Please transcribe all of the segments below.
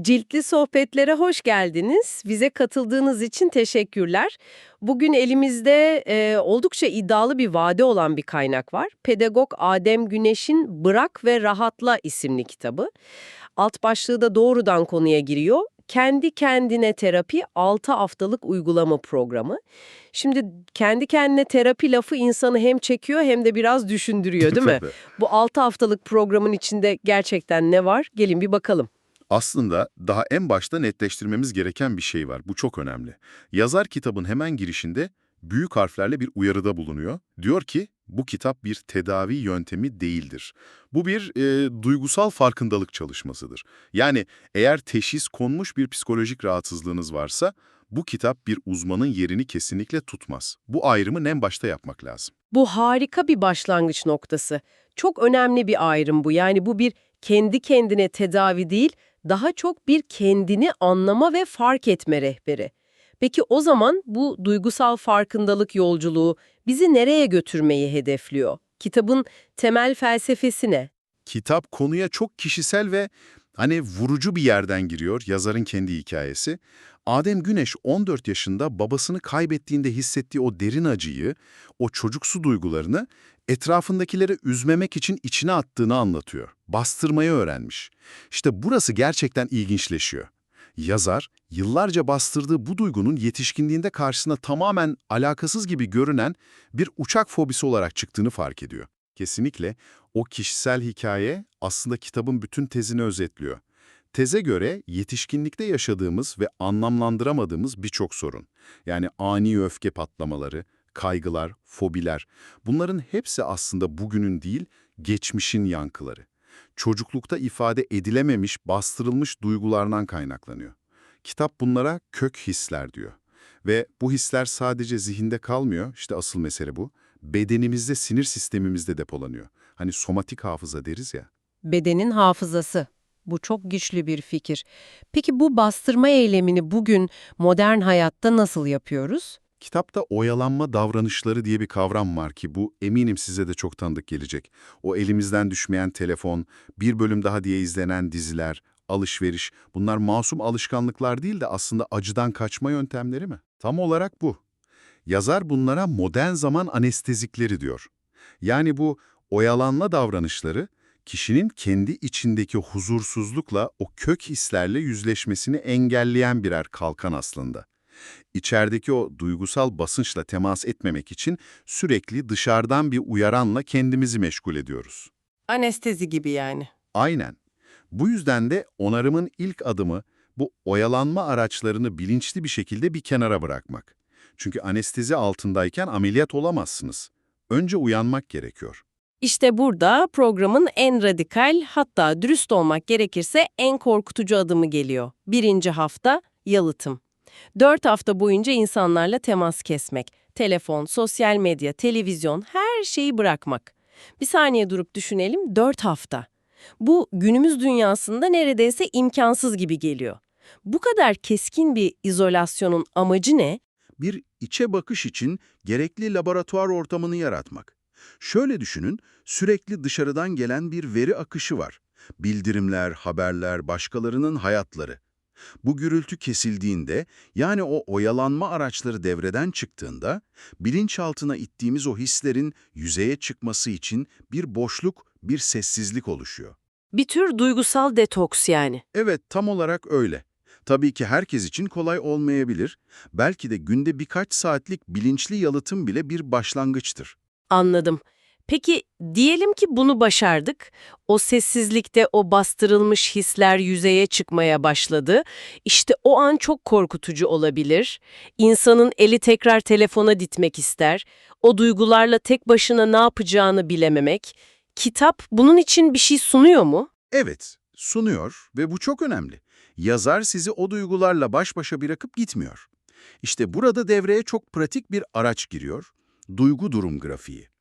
Ciltli sohbetlere hoş geldiniz. Bize katıldığınız için teşekkürler. Bugün elimizde e, oldukça iddialı bir vade olan bir kaynak var. Pedagog Adem Güneş'in Bırak ve Rahatla isimli kitabı. Alt başlığı da doğrudan konuya giriyor. Kendi kendine terapi 6 haftalık uygulama programı. Şimdi kendi kendine terapi lafı insanı hem çekiyor hem de biraz düşündürüyor değil mi? Bu 6 haftalık programın içinde gerçekten ne var? Gelin bir bakalım. Aslında daha en başta netleştirmemiz gereken bir şey var. Bu çok önemli. Yazar kitabın hemen girişinde büyük harflerle bir uyarıda bulunuyor. Diyor ki bu kitap bir tedavi yöntemi değildir. Bu bir e, duygusal farkındalık çalışmasıdır. Yani eğer teşhis konmuş bir psikolojik rahatsızlığınız varsa bu kitap bir uzmanın yerini kesinlikle tutmaz. Bu ayrımı en başta yapmak lazım. Bu harika bir başlangıç noktası. Çok önemli bir ayrım bu. Yani bu bir kendi kendine tedavi değil, daha çok bir kendini anlama ve fark etme rehberi. Peki o zaman bu duygusal farkındalık yolculuğu bizi nereye götürmeyi hedefliyor? Kitabın temel felsefesi ne? Kitap konuya çok kişisel ve hani vurucu bir yerden giriyor, yazarın kendi hikayesi. Adem Güneş 14 yaşında babasını kaybettiğinde hissettiği o derin acıyı, o çocuksu duygularını etrafındakileri üzmemek için içine attığını anlatıyor. Bastırmayı öğrenmiş. İşte burası gerçekten ilginçleşiyor. Yazar, yıllarca bastırdığı bu duygunun yetişkinliğinde karşısına tamamen alakasız gibi görünen bir uçak fobisi olarak çıktığını fark ediyor. Kesinlikle o kişisel hikaye aslında kitabın bütün tezini özetliyor. Teze göre yetişkinlikte yaşadığımız ve anlamlandıramadığımız birçok sorun, yani ani öfke patlamaları, kaygılar, fobiler, bunların hepsi aslında bugünün değil, geçmişin yankıları. Çocuklukta ifade edilememiş, bastırılmış duygulardan kaynaklanıyor. Kitap bunlara kök hisler diyor. Ve bu hisler sadece zihinde kalmıyor, işte asıl mesele bu. Bedenimizde, sinir sistemimizde depolanıyor. Hani somatik hafıza deriz ya. Bedenin hafızası. Bu çok güçlü bir fikir. Peki bu bastırma eylemini bugün modern hayatta nasıl yapıyoruz? Kitapta oyalanma davranışları diye bir kavram var ki bu eminim size de çok tanıdık gelecek. O elimizden düşmeyen telefon, bir bölüm daha diye izlenen diziler, alışveriş, bunlar masum alışkanlıklar değil de aslında acıdan kaçma yöntemleri mi? Tam olarak bu. Yazar bunlara modern zaman anestezikleri diyor. Yani bu oyalanma davranışları kişinin kendi içindeki huzursuzlukla o kök hislerle yüzleşmesini engelleyen birer kalkan aslında. İçerideki o duygusal basınçla temas etmemek için sürekli dışarıdan bir uyaranla kendimizi meşgul ediyoruz. Anestezi gibi yani. Aynen. Bu yüzden de onarımın ilk adımı bu oyalanma araçlarını bilinçli bir şekilde bir kenara bırakmak. Çünkü anestezi altındayken ameliyat olamazsınız. Önce uyanmak gerekiyor. İşte burada programın en radikal hatta dürüst olmak gerekirse en korkutucu adımı geliyor. Birinci hafta yalıtım. Dört hafta boyunca insanlarla temas kesmek. Telefon, sosyal medya, televizyon her şeyi bırakmak. Bir saniye durup düşünelim dört hafta. Bu günümüz dünyasında neredeyse imkansız gibi geliyor. Bu kadar keskin bir izolasyonun amacı ne? bir içe bakış için gerekli laboratuvar ortamını yaratmak. Şöyle düşünün, sürekli dışarıdan gelen bir veri akışı var. Bildirimler, haberler, başkalarının hayatları. Bu gürültü kesildiğinde, yani o oyalanma araçları devreden çıktığında, bilinçaltına ittiğimiz o hislerin yüzeye çıkması için bir boşluk, bir sessizlik oluşuyor. Bir tür duygusal detoks yani. Evet, tam olarak öyle. Tabii ki herkes için kolay olmayabilir. Belki de günde birkaç saatlik bilinçli yalıtım bile bir başlangıçtır. Anladım. Peki diyelim ki bunu başardık. O sessizlikte o bastırılmış hisler yüzeye çıkmaya başladı. İşte o an çok korkutucu olabilir. İnsanın eli tekrar telefona ditmek ister. O duygularla tek başına ne yapacağını bilememek. Kitap bunun için bir şey sunuyor mu? Evet, sunuyor ve bu çok önemli. Yazar sizi o duygularla baş başa bırakıp gitmiyor. İşte burada devreye çok pratik bir araç giriyor. Duygu durum grafiği.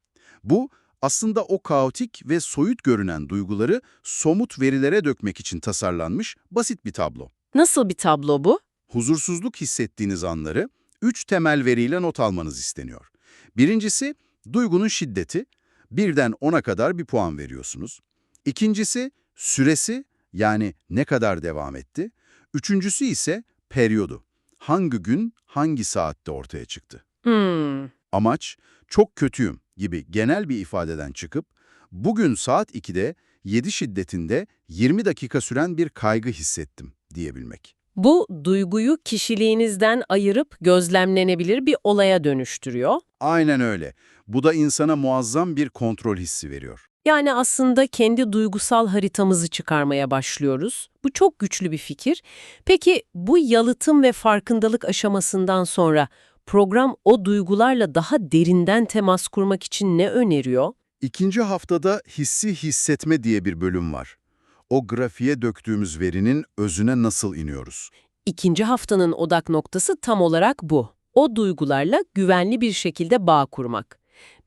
Bu aslında o kaotik ve soyut görünen duyguları somut verilere dökmek için tasarlanmış basit bir tablo. Nasıl bir tablo bu? Huzursuzluk hissettiğiniz anları üç temel veriyle not almanız isteniyor. Birincisi duygunun şiddeti. Birden 10'a kadar bir puan veriyorsunuz. İkincisi süresi yani ne kadar devam etti. Üçüncüsü ise periyodu. Hangi gün, hangi saatte ortaya çıktı. Hmm. Amaç, çok kötüyüm gibi genel bir ifadeden çıkıp, bugün saat 2'de 7 şiddetinde 20 dakika süren bir kaygı hissettim diyebilmek. Bu duyguyu kişiliğinizden ayırıp gözlemlenebilir bir olaya dönüştürüyor. Aynen öyle. Bu da insana muazzam bir kontrol hissi veriyor. Yani aslında kendi duygusal haritamızı çıkarmaya başlıyoruz. Bu çok güçlü bir fikir. Peki bu yalıtım ve farkındalık aşamasından sonra program o duygularla daha derinden temas kurmak için ne öneriyor? İkinci haftada hissi hissetme diye bir bölüm var. O grafiğe döktüğümüz verinin özüne nasıl iniyoruz? İkinci haftanın odak noktası tam olarak bu. O duygularla güvenli bir şekilde bağ kurmak.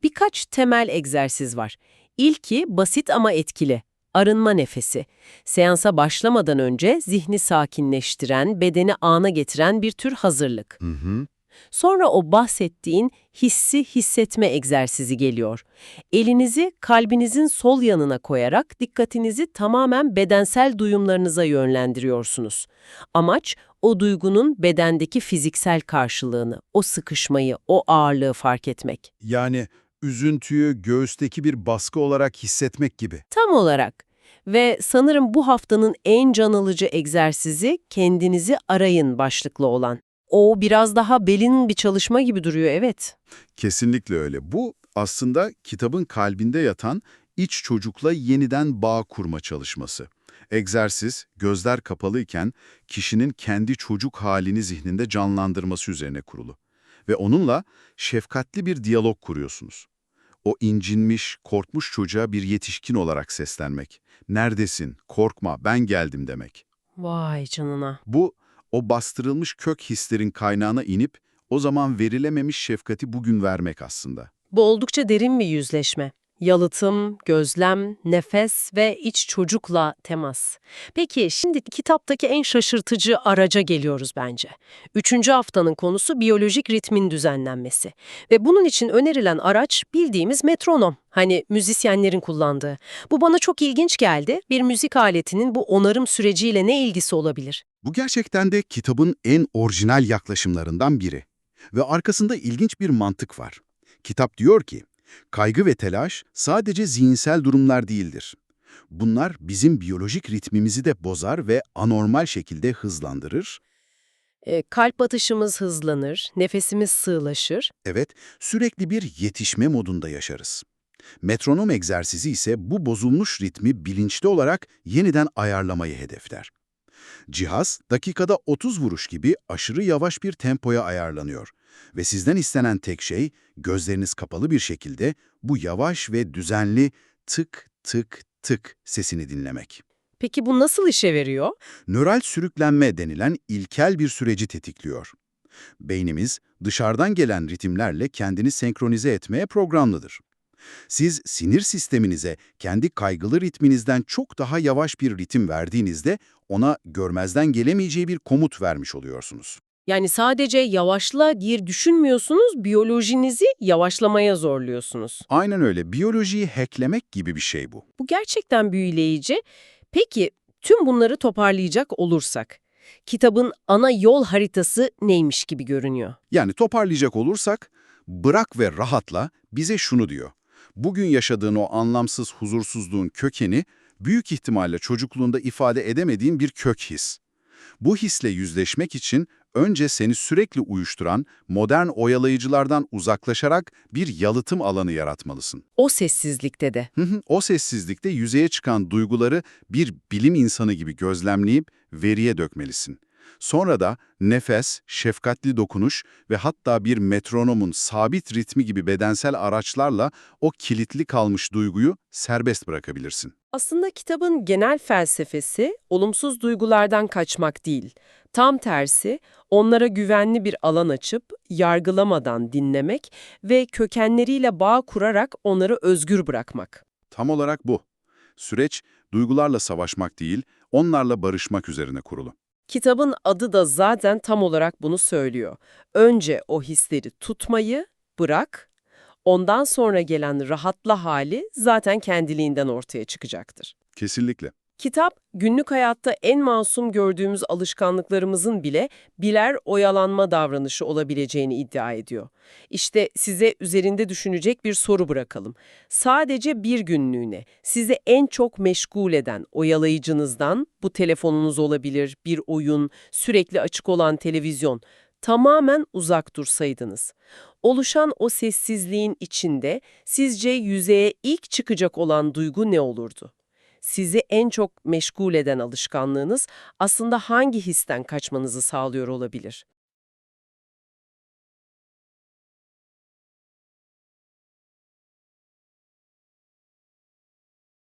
Birkaç temel egzersiz var. İlki basit ama etkili. Arınma nefesi. Seansa başlamadan önce zihni sakinleştiren, bedeni ana getiren bir tür hazırlık. Hı hı. Sonra o bahsettiğin hissi hissetme egzersizi geliyor. Elinizi kalbinizin sol yanına koyarak dikkatinizi tamamen bedensel duyumlarınıza yönlendiriyorsunuz. Amaç o duygunun bedendeki fiziksel karşılığını, o sıkışmayı, o ağırlığı fark etmek. Yani üzüntüyü göğüsteki bir baskı olarak hissetmek gibi. Tam olarak. Ve sanırım bu haftanın en can alıcı egzersizi kendinizi arayın başlıklı olan. O biraz daha belin bir çalışma gibi duruyor evet. Kesinlikle öyle. Bu aslında kitabın kalbinde yatan iç çocukla yeniden bağ kurma çalışması. Egzersiz, gözler kapalıyken kişinin kendi çocuk halini zihninde canlandırması üzerine kurulu. Ve onunla şefkatli bir diyalog kuruyorsunuz. O incinmiş, korkmuş çocuğa bir yetişkin olarak seslenmek. Neredesin? Korkma, ben geldim demek. Vay canına. Bu, o bastırılmış kök hislerin kaynağına inip o zaman verilememiş şefkati bugün vermek aslında. Bu oldukça derin bir yüzleşme. Yalıtım, gözlem, nefes ve iç çocukla temas. Peki şimdi kitaptaki en şaşırtıcı araca geliyoruz bence. Üçüncü haftanın konusu biyolojik ritmin düzenlenmesi. Ve bunun için önerilen araç bildiğimiz metronom. Hani müzisyenlerin kullandığı. Bu bana çok ilginç geldi. Bir müzik aletinin bu onarım süreciyle ne ilgisi olabilir? Bu gerçekten de kitabın en orijinal yaklaşımlarından biri. Ve arkasında ilginç bir mantık var. Kitap diyor ki, kaygı ve telaş sadece zihinsel durumlar değildir. Bunlar bizim biyolojik ritmimizi de bozar ve anormal şekilde hızlandırır. E, kalp atışımız hızlanır, nefesimiz sığlaşır. Evet, sürekli bir yetişme modunda yaşarız. Metronom egzersizi ise bu bozulmuş ritmi bilinçli olarak yeniden ayarlamayı hedefler. Cihaz, dakikada 30 vuruş gibi aşırı yavaş bir tempoya ayarlanıyor ve sizden istenen tek şey, gözleriniz kapalı bir şekilde bu yavaş ve düzenli tık tık tık sesini dinlemek. Peki bu nasıl işe veriyor? Nöral sürüklenme denilen ilkel bir süreci tetikliyor. Beynimiz dışarıdan gelen ritimlerle kendini senkronize etmeye programlıdır. Siz sinir sisteminize kendi kaygılı ritminizden çok daha yavaş bir ritim verdiğinizde ona görmezden gelemeyeceği bir komut vermiş oluyorsunuz. Yani sadece yavaşla diye düşünmüyorsunuz, biyolojinizi yavaşlamaya zorluyorsunuz. Aynen öyle. Biyolojiyi hacklemek gibi bir şey bu. Bu gerçekten büyüleyici. Peki tüm bunları toparlayacak olursak, kitabın ana yol haritası neymiş gibi görünüyor? Yani toparlayacak olursak, bırak ve rahatla bize şunu diyor. Bugün yaşadığın o anlamsız huzursuzluğun kökeni, büyük ihtimalle çocukluğunda ifade edemediğin bir kök his. Bu hisle yüzleşmek için önce seni sürekli uyuşturan modern oyalayıcılardan uzaklaşarak bir yalıtım alanı yaratmalısın. O sessizlikte de. Hı hı, o sessizlikte yüzeye çıkan duyguları bir bilim insanı gibi gözlemleyip veriye dökmelisin. Sonra da nefes, şefkatli dokunuş ve hatta bir metronomun sabit ritmi gibi bedensel araçlarla o kilitli kalmış duyguyu serbest bırakabilirsin. Aslında kitabın genel felsefesi olumsuz duygulardan kaçmak değil. Tam tersi, onlara güvenli bir alan açıp yargılamadan dinlemek ve kökenleriyle bağ kurarak onları özgür bırakmak. Tam olarak bu. Süreç duygularla savaşmak değil, onlarla barışmak üzerine kurulu. Kitabın adı da zaten tam olarak bunu söylüyor. Önce o hisleri tutmayı bırak, ondan sonra gelen rahatla hali zaten kendiliğinden ortaya çıkacaktır. Kesinlikle. Kitap, günlük hayatta en masum gördüğümüz alışkanlıklarımızın bile birer oyalanma davranışı olabileceğini iddia ediyor. İşte size üzerinde düşünecek bir soru bırakalım. Sadece bir günlüğüne sizi en çok meşgul eden oyalayıcınızdan, bu telefonunuz olabilir, bir oyun, sürekli açık olan televizyon, tamamen uzak dursaydınız. Oluşan o sessizliğin içinde sizce yüzeye ilk çıkacak olan duygu ne olurdu? Sizi en çok meşgul eden alışkanlığınız aslında hangi histen kaçmanızı sağlıyor olabilir?